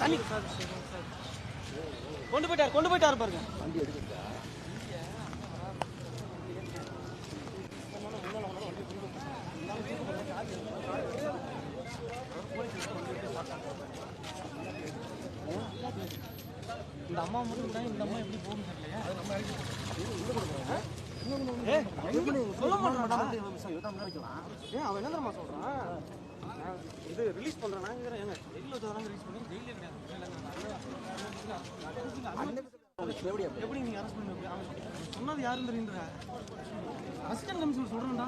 தண்ணி. கொண்டு போயிட்டாரு கொண்டு போயிட்டார் பாருங்க. வண்டி எடுக்கிறதா இந்த அம்மா மட்டும் இந்த அம்மா எப்படி போகும் தெரியலையா. சொல்ல மாட்டான் ஏன் அவன் என்ன தெரியுமா சொல்றான்? இது ரிலீஸ் பண்றேன். ஏங்க? ஜெயில வச்சதான் ரிலீஸ் பண்ணி ஜெயிலே கிடையாது எப்படி நீங்க அரெஸ்ட் பண்ணி அவன் சொன்னது யாருன்னு தெரியுன்ற அசிஸ்டன்ட் கமிஷனர் சொல்றேன்டா.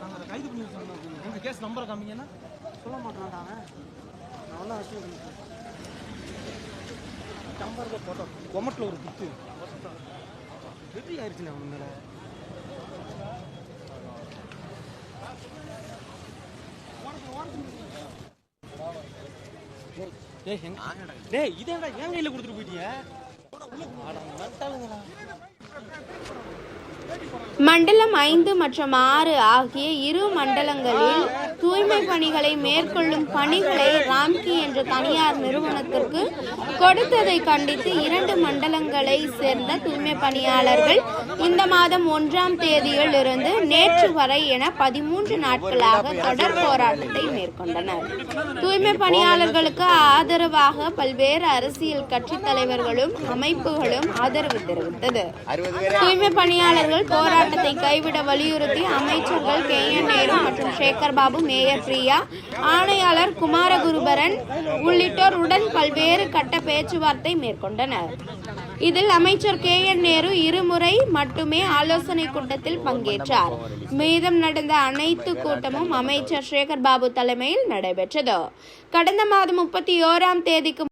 நாங்க அதை கைது பண்ணி சொன்னோம் எங்க கேஸ் நம்பரை காமிங்கன்னா? சொல்ல மாட்டான்டா அவன். நான் வந்து அசிஸ்டன்ட் கமிஷனர் நம்பரில் போட்டோம் கொமட்டில் ஒரு குத்து வெற்றி ஆயிடுச்சுண்ணே அவன் மேலே. டேய் இதேடா கொடுத்துட்டு மண்டலம் ஐந்து மற்றும் ஆறு ஆகிய இரு மண்டலங்களில் தூய்மை பணிகளை மேற்கொள்ளும் பணிகளை ராம்கி என்ற தனியார் நிறுவனத்திற்கு கொடுத்ததை கண்டித்து இரண்டு மண்டலங்களை சேர்ந்த தூய்மை பணியாளர்கள் இந்த மாதம் ஒன்றாம் தேதியில் இருந்து நேற்று வரை என பதிமூன்று நாட்களாக தொடர் போராட்டத்தை மேற்கொண்டனர். தூய்மை பணியாளர்களுக்கு ஆதரவாக பல்வேறு அரசியல் கட்சி தலைவர்களும் அமைப்புகளும் ஆதரவு தெரிவித்தது. தூய்மை பணியாளர்கள் போராட்டத்தை கைவிட வலியுறுத்தி அமைச்சர்கள் கே என் நேரு மற்றும் சேகர் பாபு மேயர் பிரியா ஆணையாளர் குமாரகுருபரன் உள்ளிட்டோர் உடன் பல்வேறு கட்ட பேச்சுவார்த்தை மேற்கொண்டனர். இதில் அமைச்சர் கே. என். நேரு இருமுறை மட்டுமே ஆலோசனை கூட்டத்தில் பங்கேற்றார். மீதம் நடந்த அனைத்து கூட்டமும் அமைச்சர் சேகர் பாபு தலைமையில் நடைபெற்றது. கடந்த மாதம் முப்பத்தி ஓராம் தேதிக்கு